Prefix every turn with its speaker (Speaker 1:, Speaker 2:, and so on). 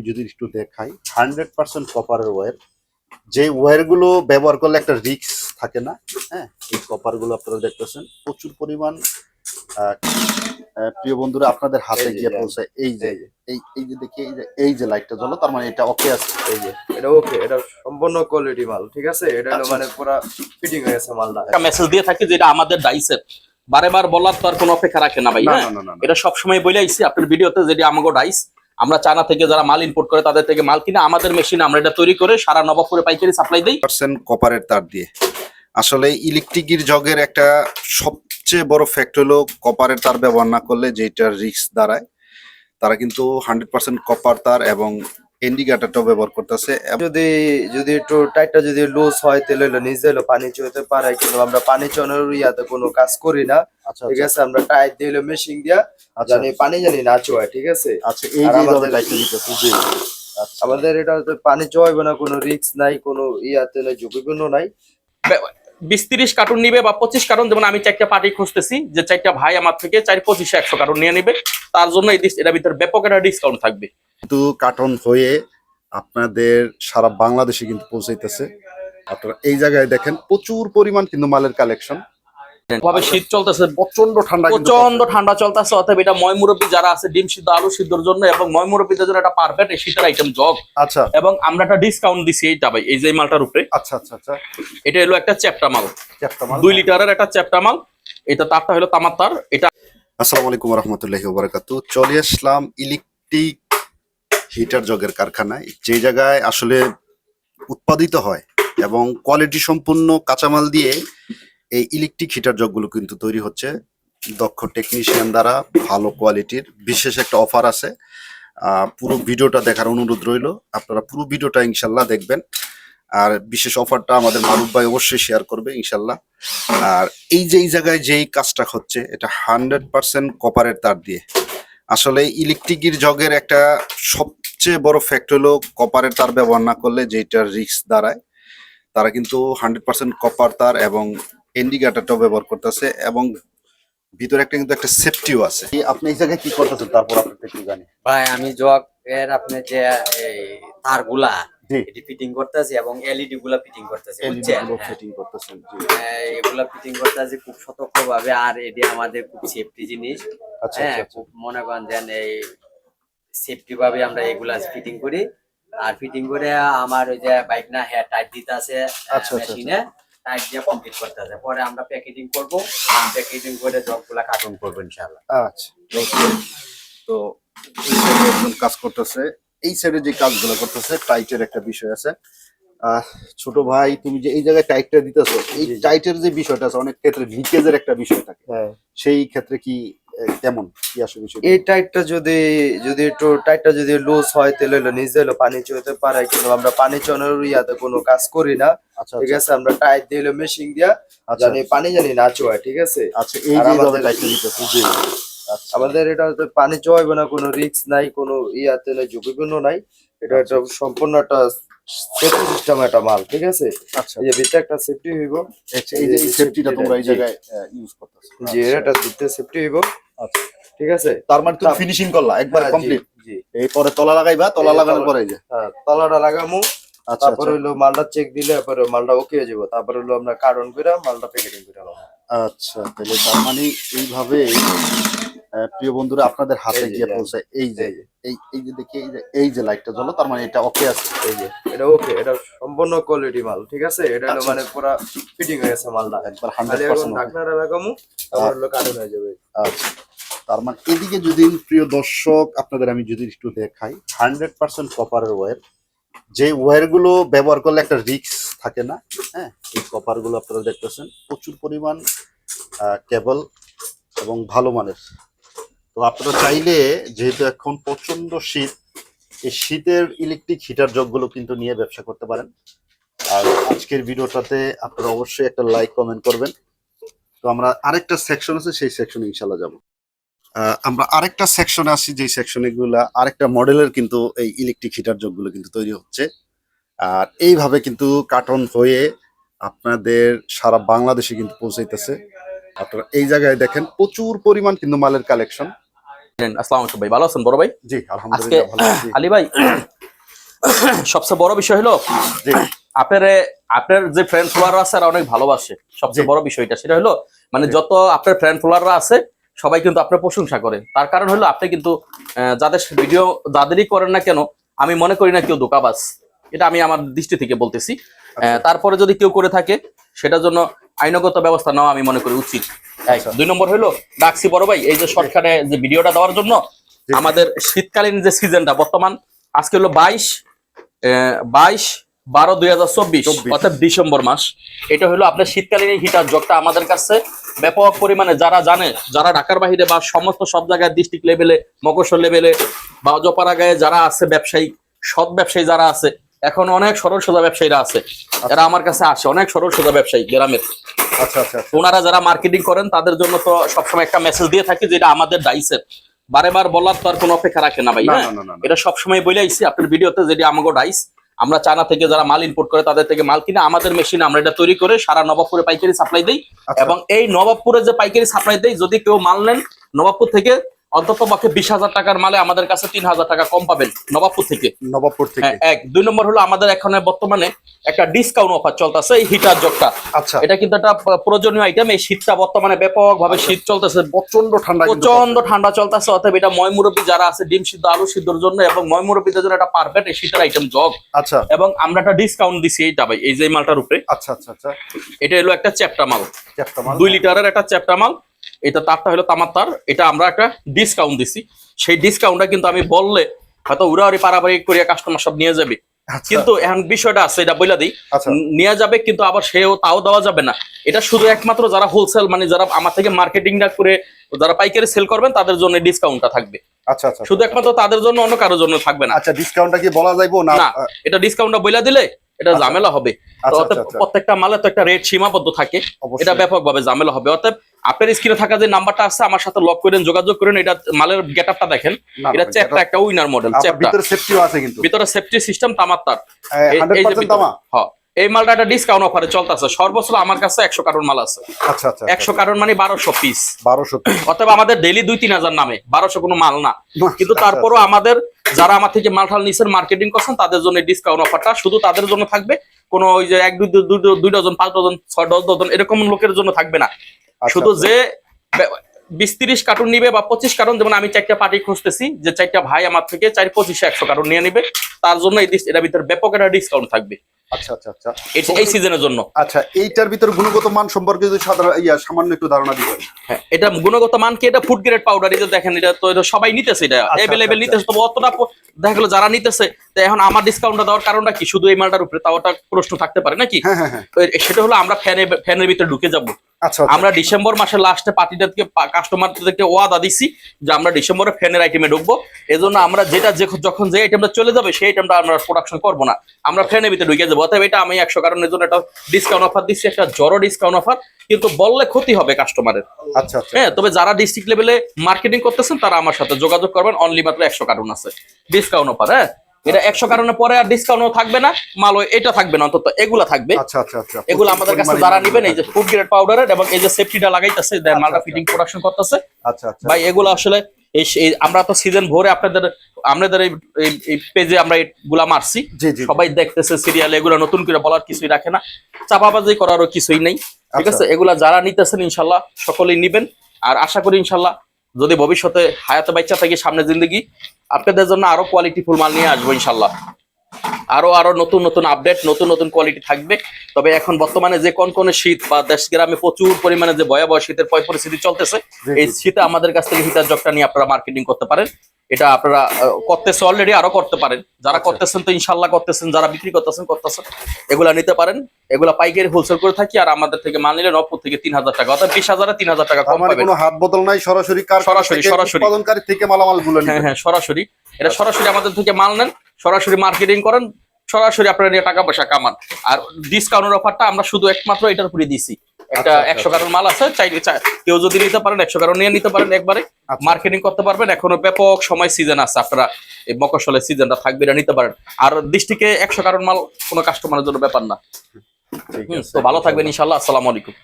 Speaker 1: আমি যদি একটু দেখাই হান্ড্রেড পার্সেন্ট কপারের ওয়্যার যে ওয়্যারগুলো ব্যবহার করলে একটা রিস্ক থাকে না হ্যাঁ? এই কপারগুলো আপনারা দেখতেছেন প্রচুর পরিমাণ প্রিয় বন্ধুরা আপনাদের হাতে গিয়ে পৌঁছায়। এই যে
Speaker 2: এই
Speaker 1: এই যে দেখি এই যে এই যে লাইটটা জ্বলো তার মানে এটা ওকে আছে।
Speaker 2: এই যে এটা ওকে এটা সম্পূর্ণ কোয়ালিটি মাল ঠিক আছে? এটা হলো
Speaker 1: আচ্ছা,
Speaker 2: মানে পুরো ফিটিং হয়ে গেছে মালটা।
Speaker 3: একটা মেসেজ দিয়ে থাকি যে এটা আমাদের ডাইসের বারে বার বলার তো আর কোনো অপেক্ষা রাখে না ভাই
Speaker 1: না
Speaker 3: হ্যাঁ? এটা সবসময় বলে আইছি আপনার ভিডিওতে যেটা আমাকে ডাইস আমরা চায়না থেকে যারা মাল ইম্পোর্ট করে তাদের থেকে মাল কিনে আমাদের মেশিনে আমরা এটা তৈরি করে সারা নবাবপুরে পাইকারি সাপ্লাই দিই।
Speaker 1: পার্সেন্ট কপারের তার দিয়ে। আসলে ইলেকট্রিকের জগের একটা সবচেয়ে বড় ফ্যাক্ট হলো কপারের তার ব্যবহার না করলে যেটা রিস্ক দাঁড়ায়, তারা কিন্তু হান্ড্রেড পার্সেন্ট কপার তার এবং ইন্ডিকেটারটাও ব্যবহার করতেছে।
Speaker 2: যদি যদি একটু টাইটটা যদি লুজ হয় তাহলে হলো নিজে হলো পানি চুইতে পারে কিন্তু আমরা পানি চনের ইয়াতে কোনো কাজ করি না।
Speaker 1: আচ্ছা
Speaker 2: ঠিক আছে আমরা টাইট দিয়ে হলো মেশিন দিয়া
Speaker 1: আচ্ছা।
Speaker 2: জানি পানি জানি না চুয়ায় ঠিক আছে?
Speaker 1: আচ্ছা এই যে
Speaker 2: আমাদের-
Speaker 1: লাইটটা দিতেছে জি। আচ্ছা।
Speaker 2: আমাদের এটা হচ্ছে পানি চুয়াইবে না কোনো রিস্ক নাই কোনো ইয়াতে নাই ঝুঁকিপূর্ণ নাই।
Speaker 3: বিশ তিরিশ কার্টুন নিবে বা পঁচিশ কার্টুন যেমন আমি চারটা পার্টি খুঁজতেছি যে চারটা ভাই আমার থেকে চার পঁচিশে একশো কার্টুন নিয়ে নিবে। তার জন্য এই এটার ভিতরে ব্যাপক একটা ডিসকাউন্ট থাকবে।
Speaker 1: কিন্তু কার্টন হয়ে আপনাদের সারা বাংলাদেশে কিন্তু পৌঁছাইতেছে। আপনারা এই জায়গায় দেখেন প্রচুর পরিমাণ কিন্তু মালের কালেকশন
Speaker 3: ভাবে শীত চলতেছে
Speaker 1: প্রচণ্ড ঠান্ডা
Speaker 3: প্রচণ্ড ঠান্ডা চলতেছে অতএব এটা ময় মুরব্বী যারা আছে ডিম সিদ্ধ আলু সিদ্ধর জন্য এবং ময় মুরব্বীদের জন্য একটা পারফেক্ট এই শীতের আইটেম জগ।
Speaker 1: আচ্ছা।
Speaker 3: এবং আমরা একটা ডিসকাউন্ট দিছি এইটা ভাই এই যে মালটার উপরে।
Speaker 1: আচ্ছা আচ্ছা আচ্ছা।
Speaker 3: এটা হলো একটা চ্যাপ্টা মাল।
Speaker 1: চ্যাপ্টা মাল।
Speaker 3: দুই লিটারের একটা চ্যাপ্টা মাল। এটা তারটা হলো তামার তার এটা
Speaker 1: আসসালামু আলাইকুম রহমতুল্লাহি ওবরাকাতু চলে আসলাম ইলেকট্রিক হিটার জগের কারখানায়, যে জায়গায় আসলে উৎপাদিত হয় এবং কোয়ালিটি সম্পূর্ণ কাঁচামাল দিয়ে এই ইলেকট্রিক হিটার জগগুলো কিন্তু তৈরি হচ্ছে। দক্ষ টেকনিশিয়ান দ্বারা ভালো কোয়ালিটির বিশেষ একটা অফার আছে। পুরো ভিডিওটা দেখার অনুরোধ রইল। আপনারা পুরো ভিডিওটা ইনশাল্লাহ দেখবেন। আর বিশেষ অফারটা আমাদের মারুফ ভাই অবশ্যই শেয়ার করবে ইনশাল্লাহ। আর এই যে, এই জায়গায় যেই কাজটা হচ্ছে, এটা হান্ড্রেড পার্সেন্ট কপারের তার দিয়ে। আসলে ইলেকট্রিকের জগের একটা সবচেয়ে বড় ফ্যাক্ট হলো কপারের তার ব্যবহার না করলে যেটা রিস্ক দাঁড়ায় তারা কিন্তু হান্ড্রেড পার্সেন্ট কপার তার এবং ইন্ডিকেটারটাও ব্যবহার করতেছে এবং ভিতরে একটা কিন্তু একটা সেফটিও আছে। আপনি এই জায়গায় কি করতেছেন? তারপর আপনার একটু জানি।
Speaker 4: ভাই আমি জগ এর আপনি যে এই তারগুলা। এটি ফিটিং করতেছি এবং এলইডি গুলা ফিটিং করতেছি বুঝছেন? হ্যাঁ।
Speaker 1: সেটিং করতেছেন জি।
Speaker 4: হ্যাঁ, এগুলা ফিটিং করতেছি খুব সতর্ক ভাবে আর এটি আমাদের খুব সেফটি জিনিস।
Speaker 1: আচ্ছা
Speaker 4: হ্যাঁ
Speaker 1: আচ্ছা, আচ্ছা।
Speaker 4: খুব মনে করেন যেন এই সেফটি ভাবে আমরা এগুলা ফিটিং করি। আর ফিটিং করে আমার ওই যে বাইক না হ্যাঁ টাইট দিতে আছে
Speaker 1: আচ্ছা, আচ্ছা,
Speaker 4: মেশিনে টাইট দিয়ে কমপ্লিট করতে আছে। পরে আমরা প্যাকেজিং করব। প্যাকেজিং করে জবগুলা কার্টুন করব ইনশাল্লাহ
Speaker 1: আচ্ছা। তো এই সাইডে একজন কাজ করতেছে। এই সাইডে যে কাজগুলো করতেছে টাইটের একটা বিষয় আছে। আহ, ছোট ভাই তুমি যে এই জায়গায় টাইটটা দিতেছো এই। টাইটের যে বিষয়টা আছে অনেক ক্ষেত্রে লিকেজের একটা বিষয় থাকে।
Speaker 2: হ্যাঁ।
Speaker 1: সেই ক্ষেত্রে কি কেমন? কি আসলে বিষয়
Speaker 2: এই টাইটটা যদি যদি একটু টাইটটা যদি লুজ হয় তাহলে হলো নিজে হলো পানি চুইতে পারে কিন্তু আমরা পানি চনের ইয়াতে কোনো কাজ করি না।
Speaker 1: আচ্ছা
Speaker 2: ঠিক আছে আমরা টাইট দিয়ে হলো মেশিন দিয়া
Speaker 1: আচ্ছা।
Speaker 2: জানি পানি জানি না চুয়ায় ঠিক আছে?
Speaker 1: আচ্ছা এই যে
Speaker 2: আমাদের-
Speaker 1: টাইটটা দিতেছে জি। আচ্ছা।
Speaker 2: আমাদের এটা পানি চুয়াইবে না কোনো রিস্ক নাই কোনো ইয়াতে নাই ঝুঁকিপূর্ণ নাই। এটা একটা সম্পূর্ণ একটা সেফটি সিস্টেম একটা মাল ঠিক আছে?
Speaker 1: আচ্ছা।
Speaker 2: এই যে ভিতরে একটা সেফটি হইব।
Speaker 1: আচ্ছা, এই যে সেফটিটা তোমরা এই জায়গায় ইউজ করতেছো।
Speaker 2: যে এটা ভিতরে সেফটি হইব।
Speaker 1: আচ্ছা।
Speaker 2: ঠিক আছে?
Speaker 1: তার মানে তুমি ফিনিশিং করলা একবার
Speaker 2: হ্যাঁ, জি,
Speaker 1: কমপ্লিট
Speaker 2: জি।
Speaker 1: এই পরে তলা লাগাইবা তলা লাগানোর পরে যে?
Speaker 2: হ্যাঁ তলাটা লাগামু
Speaker 1: আচ্ছা
Speaker 2: তারপর
Speaker 1: আচ্ছা।
Speaker 2: হইল মালটা চেক দিলে তারপরে মালটা ওকে হয়ে যাব। তারপর হইল আমরা কার্টন করে মালটা প্যাকেটিং করে
Speaker 1: আচ্ছা তাহলে তার মানে এইভাবে প্রিয় বন্ধুরা আপনাদের হাতে গিয়ে পৌঁছায়। এই যে
Speaker 2: এই।
Speaker 1: এই যে দেখি এই যে এই যে লাইটটা জ্বলো তার মানে এটা ওকে আছে।
Speaker 2: এই যে এটা ওকে এটা সম্পূর্ণ কোয়ালিটি মাল ঠিক আছে? এটা হলো
Speaker 1: আচ্ছা,
Speaker 2: মানে পুরো ফিটিং হয়ে গেছে মালটা।
Speaker 1: একবার
Speaker 2: খালি
Speaker 1: হান্ড্রেড
Speaker 2: এখন
Speaker 1: পার্সেন্ট
Speaker 2: ঢাকনাটা লাগামু তারপর হলো কার্টন হয়ে যাবে।
Speaker 1: আচ্ছা। তার মানে এদিকে যদি প্রিয় দর্শক, আপনাদের আমি যদি একটু দেখাই হান্ড্রেড পার্সেন্ট কপারের ওয়্যার যে ওয়্যারগুলো ব্যবহার করলে একটা রিস্ক থাকে না হ্যাঁ? এই কপারগুলো আপনারা দেখতেছেন, প্রচুর পরিমাণ কেবল এবং ভালো মানের। তো আপনারা চাইলে, যেহেতু এখন প্রচণ্ড শীত, এই শীতের ইলেকট্রিক হিটার জগগুলো কিন্তু নিয়ে ব্যবসা করতে পারেন। আর আজকের ভিডিওটাতে আপনারা অবশ্যই একটা লাইক কমেন্ট করবেন। তো আমরা আরেকটা সেকশন আছে, সেই সেকশনে ইনশাল্লাহ যাব। আমরা আরেকটা সেকশনে আসি যে সেকশনে গুলা আরেকটা মডেলের কিন্তু এই ইলেকট্রিক হিটার জগগুলো কিন্তু তৈরি হচ্ছে। আর এইভাবে কিন্তু কার্টন হয়ে আপনাদের সারা বাংলাদেশে কিন্তু পৌঁছাইতেছে। আপনারা এই জায়গায় দেখেন প্রচুর পরিমাণ কিন্তু মালের কালেকশন
Speaker 3: আসসালামু ভাই। ভালো আছেন বড় ভাই?
Speaker 1: জি
Speaker 3: আজকে
Speaker 1: আলহামদুলিল্লাহ
Speaker 3: আলী ভাই সবচেয়ে বড় বিষয় হলো আপনার আপনার যে ফ্রেন্ড ফলোয়ার আছে আর অনেক ভালোবাসে। সবচেয়ে। বড় বিষয়টা সেটা হলো মানে যত আপনার ফ্রেন্ড ফলোয়াররা আছে সবাই কিন্তু আপনার প্রশংসা করে। তার কারণ হলো আপনি কিন্তু যাদের ভিডিও যাদেরই করেন না কেন আমি মনে করি না কেউ দোকাবাজ এটা আমি আমার দৃষ্টি থেকে বলতেছি। আহ, তারপরে যদি কেউ করে থাকে সেটার জন্য আইনগত ব্যবস্থা নেওয়া আমি মনে করি উচিত।
Speaker 1: আচ্ছা।
Speaker 3: দুই নম্বর হলো ডাকছি বড় ভাই এই যে শর্টকাটে যে ভিডিওটা দেওয়ার জন্য আমাদের শীতকালীন যে সিজনটা বর্তমান আজকে হলো বাইশ বাইশ বারো দুই হাজার চব্বিশ
Speaker 1: 24
Speaker 3: অর্থাৎ ডিসেম্বর মাস। এটা হলো আপনার শীতকালীন হিটার জগটা আমাদের কাছে। ব্যাপক পরিমাণে যারা জানে যারা ঢাকার বাহিরে বা সমস্ত সব জায়গায় ডিস্ট্রিক্ট লেভেলে মকসর লেভেলে বা অজপাড়া গায়ে যারা আছে ব্যবসায়ী সৎ ব্যবসায়ী যারা আছে এখন অনেক সরল সোজা ব্যবসায়ীরা আছে। এরা আমার কাছে আসে অনেক সরল সোজা ব্যবসায়ী গ্রামের।
Speaker 1: আচ্ছা আচ্ছা আচ্ছা।
Speaker 3: ওনারা যারা মার্কেটিং করেন তাদের জন্য তো সবসময় একটা মেসেজ দিয়ে থাকি যেটা আমাদের ডাইসের বারে বার বলার তো আর কোনো অপেক্ষা রাখে না ভাই হ্যাঁ? এটা সবসময় বলে আইসি আপনার ভিডিওতে যেটা আমাকে ডাইস আমরা চায়না থেকে যারা মাল ইম্পোর্ট করে তাদের থেকে মাল কিনে আমাদের মেশিনে আমরা এটা তৈরি করে সারা নবাবপুরে পাইকারি সাপ্লাই দিই
Speaker 1: আচ্ছা।
Speaker 3: এবং এই নবাবপুরে যে পাইকারি সাপ্লাই দেই যদি কেউ মাল নেন নবাবপুর থেকে অন্তত পক্ষে বিশ হাজার টাকার মালে আমাদের কাছে তিন হাজার টাকা কম পাবেন নবাবপুর থেকে।
Speaker 1: নবাবপুর থেকে।
Speaker 3: হ্যাঁ এক। দুই নম্বর হলো আমাদের এখানে বর্তমানে একটা ডিসকাউন্ট অফার চলতেছে এই হিটার জগটা।
Speaker 1: আচ্ছা।
Speaker 3: এটা কিন্তু একটা প্রয়োজনীয় আইটেম এই শীতটা বর্তমানে ব্যাপক ভাবে শীত চলতেছে।
Speaker 1: প্রচণ্ড ঠান্ডা
Speaker 3: প্রচণ্ড ঠান্ডা চলতেছে অতএব এটা ময় মুরব্বী যারা আছে ডিম সিদ্ধ আলু সিদ্ধর জন্য এবং ময় মুরব্বীদের জন্য একটা পারফেক্ট এই শীতের আইটেম জগ।
Speaker 1: আচ্ছা।
Speaker 3: এবং আমরা একটা ডিসকাউন্ট দিছি এইটা ভাই এই যে মালটার উপরে।
Speaker 1: আচ্ছা আচ্ছা আচ্ছা।
Speaker 3: এটা হলো একটা চ্যাপ্টা মাল।
Speaker 1: চ্যাপ্টা মাল
Speaker 3: দুই লিটারের একটা চ্যাপ্টা মাল। এটা তারটা হলো তামার তার এটা আমরা একটা ডিসকাউন্ট দিছি। সেই ডিসকাউন্টটা কিন্তু আমি বললে হয়তো উড়াউড়ি পারাপারি করিয়া কাস্টমার সব নিয়ে যাবে।
Speaker 1: আচ্ছা,
Speaker 3: কিন্তু এখন বিষয়টা আছে এটা বইলা দিই।
Speaker 1: আচ্ছা।
Speaker 3: নিয়ে যাবে কিন্তু আবার সেও তাও দেওয়া যাবে না। এটা শুধু একমাত্র যারা হোলসেল মানে যারা আমার থেকে মার্কেটিংটা করে যারা পাইকারি সেল করবেন তাদের জন্য ডিসকাউন্টটা থাকবে।
Speaker 1: আচ্ছা আচ্ছা।
Speaker 3: শুধু একমাত্র তাদের জন্য অন্য কারোর জন্য থাকবে না।
Speaker 1: আচ্ছা ডিসকাউন্টটা কি বলা যাইবো না?
Speaker 3: এটা ডিসকাউন্টটা বইলা দিলে এটা। ঝামেলা হবে। প্রত্যেকটা মালে তো একটা রেট সীমাবদ্ধ থাকে। এটা ব্যাপকভাবে ঝামেলা হবে। অতএব আপনার স্ক্রিনে থাকা যে নাম্বারটা আছে আমার সাথে লক করেন যোগাযোগ করেন এটা মালের গেটআপটা দেখেন। এটা চ্যাপটা একটা উইনার মডেল চ্যাপটা
Speaker 1: ভিতরে সেফটিও আছে কিন্তু।
Speaker 3: ভিতরে সেফটি সিস্টেম তামার তার। এই- এই
Speaker 1: 100% তামা?
Speaker 3: হ্যাঁ। এই মালটা একটা ডিসকাউন্ট অফারে চলতেছে। সর্বোচ্চ আমার কাছে একশো কার্টন মাল আছে।
Speaker 1: আচ্ছা আচ্ছা
Speaker 3: একশো কার্টন মানে বারোশো পিস
Speaker 1: 1200
Speaker 3: অতএব আমাদের ডেইলি দুই তিন হাজার নামে। বারোশো কোনো মাল না। কিন্তু
Speaker 1: আচ্ছা,
Speaker 3: তারপরও আমাদের যারা আমার থেকে মাল টাল নিচ্ছেন মার্কেটিং করছেন তাদের জন্য ডিসকাউন্ট অফারটা শুধু তাদের জন্য থাকবে। কোনো ওই যে এক দুই দুই- ডজন পাঁচ ডজন ছয় দশ ডজন এরকম লোকের জন্য থাকবে না
Speaker 1: আচ্ছা,
Speaker 3: শুধু
Speaker 1: আচ্ছা।
Speaker 3: যে বিশ তিরিশ কার্টুন নিবে বা পঁচিশ কার্টুন যেমন আমি চারটা পার্টি খুঁজতেছি যে চারটা ভাই আমার থেকে চার পঁচিশে একশো কার্টুন নিয়ে নিবে তার জন্য এই এটার ভিতরে ব্যাপক একটা ডিসকাউন্ট থাকবে
Speaker 1: আচ্ছা আচ্ছা আচ্ছা।
Speaker 3: এই- এই সিজনের জন্য।
Speaker 1: আচ্ছা এইটার ভিতর গুণগত মান সম্পর্কে যদি সাধারণ ইয়া সামান্য একটু ধারণা দিবেন।
Speaker 3: হ্যাঁ, এটা গুণগত মান কি? এটা ফুড গ্রেড পাউডার দেখেন এটা তো এটা সবাই নিতেছে এটা। নিতেছে তো অতটা দেখা গেল যারা নিতেছে তো এখন আমার ডিসকাউন্টটা দেওয়ার কারণটা কি? শুধু এই মালটার উপরে তাও একটা প্রশ্ন থাকতে পারে নাকি?
Speaker 1: হ্যাঁ হ্যাঁ হ্যাঁ।
Speaker 3: সেটা হলো আমরা ফ্যানের ফ্যানের ভিতরে ঢুকে যাব। আমরা ডিসেম্বর মাসের লাস্টে পার্টিটাকে কাস্টমারদেরকে ওয়াদা দিছি যে আমরা ডিসেম্বরে ফ্যানের আইটেমে ঢুকবো। এজন্য আমরা যেটা যে- যখন যে আইটেমটা চলে যাবে সেই আইটেমটা আমরা প্রোডাকশন করব না। আমরা ফ্যানের ভিতরে ঢুকে যাব। অতএব এটা আমি একশো কারণের জন্য একটা ডিসকাউন্ট অফার দিচ্ছি একটা জড়ো ডিসকাউন্ট অফার কিন্তু বললে ক্ষতি হবে কাস্টমারের
Speaker 1: আচ্ছা আচ্ছা।
Speaker 3: হ্যাঁ তবে যারা ডিস্ট্রিক্ট লেভেলে মার্কেটিং করতেছেন তারা আমার সাথে যোগাযোগ করবেন। অনলি মাত্র একশো কার্টুন আছে। ডিসকাউন্ট অফার হ্যাঁ? এটা একশো কার্টুনের পরে আর ডিসকাউন্টও থাকবে না মাল এটা থাকবে না অন্তত এগুলা থাকবে।
Speaker 1: আচ্ছা আচ্ছা আচ্ছা।
Speaker 3: এগুলো আমাদের কাছে যারা নিবেন এই যে ফুড গ্রেড পাউডারের এবং এই যে সেফটিটা লাগাইতেছে মালটা
Speaker 1: আচ্ছা।
Speaker 3: ফিটিং প্রোডাকশন করতেছে।
Speaker 1: আচ্ছা আচ্ছা।
Speaker 3: ভাই এগুলো আসলে আমরা তো সিজন ভরে আপনাদের আমাদের এই পেজে আমরা এগুলা মারছি। সবাই দেখতেছে সিরিয়াল এগুলো নতুন করে বলার কিছুই রাখে না। চাপাবাজি করারও কিছুই নেই। ঠিক। আছে? এগুলা যারা নিতেছেন ইনশাল্লাহ সকলেই নিবেন। আর আশা করি ইনশাল্লাহ যদি ভবিষ্যতে হায়াতে বাচ্চা থাকে সামনে জিন্দগি, আপনাদের জন্য আরও কোয়ালিটিফুল মাল নিয়ে আসব ইনশাল্লাহ। আরও আরও নতুন নতুন আপডেট নতুন নতুন কোয়ালিটি থাকবে। তবে এখন বর্তমানে যে কোন কোন শীত বা দেশ গ্রামে প্রচুর পরিমাণে যে ভয়াবহ শীতের পয় পরিস্থিতি চলতেছে এই শীতে আমাদের কাছ থেকে হিটার জগটা নিয়ে আপনারা মার্কেটিং করতে পারেন। এটা আপনারা করতেছে অলরেডি আরও করতে পারেন। যারা
Speaker 1: আচ্ছা।
Speaker 3: করতেছেন তো ইনশাল্লাহ করতেছেন যারা বিক্রি করতেছেন করতেছেন। এগুলা নিতে পারেন। এগুলা পাইকারি হোলসেল করে থাকি আর আমাদের থেকে মাল নিলে নব্বই থেকে তিন হাজার টাকা অর্থাৎ বিশ হাজারে তিন হাজার টাকা কম
Speaker 1: মানে
Speaker 3: পাবেন।
Speaker 1: কোনো হাত বদল নাই সরাসরি
Speaker 3: সরাসরি, সরাসরি।
Speaker 1: উৎপাদনকারী থেকে মালামালগুলো
Speaker 3: হ্যাঁ হ্যাঁ সরাসরি। এটা সরাসরি আমাদের থেকে মাল নেন। সরাসরি মার্কেটিং করেন সরাসরি আপনারা নিয়ে টাকা পয়সা কামান। আর ডিসকাউন্টের অফারটা আমরা শুধু একমাত্র এটার উপরে দিছি। একটা
Speaker 1: আচ্ছা, আচ্ছা,
Speaker 3: একশো কারণ মাল আছে চাইলে কেউ যদি নিতে পারেন একশো কারণ নিয়ে নিতে পারেন একবারে।
Speaker 1: আচ্ছা।
Speaker 3: মার্কেটিং করতে পারবেন এখনও ব্যাপক সময় সিজন আছে আপনারা এই মকসলের সিজনটা থাকবে এটা নিতে পারেন। আর দৃষ্টিকে একশো কারণ মাল কোনো কাস্টমারের জন্য ব্যাপার না। হুম, তো ভালো থাকবেন ইনশাল্লাহ আসসালামু আলাইকুম।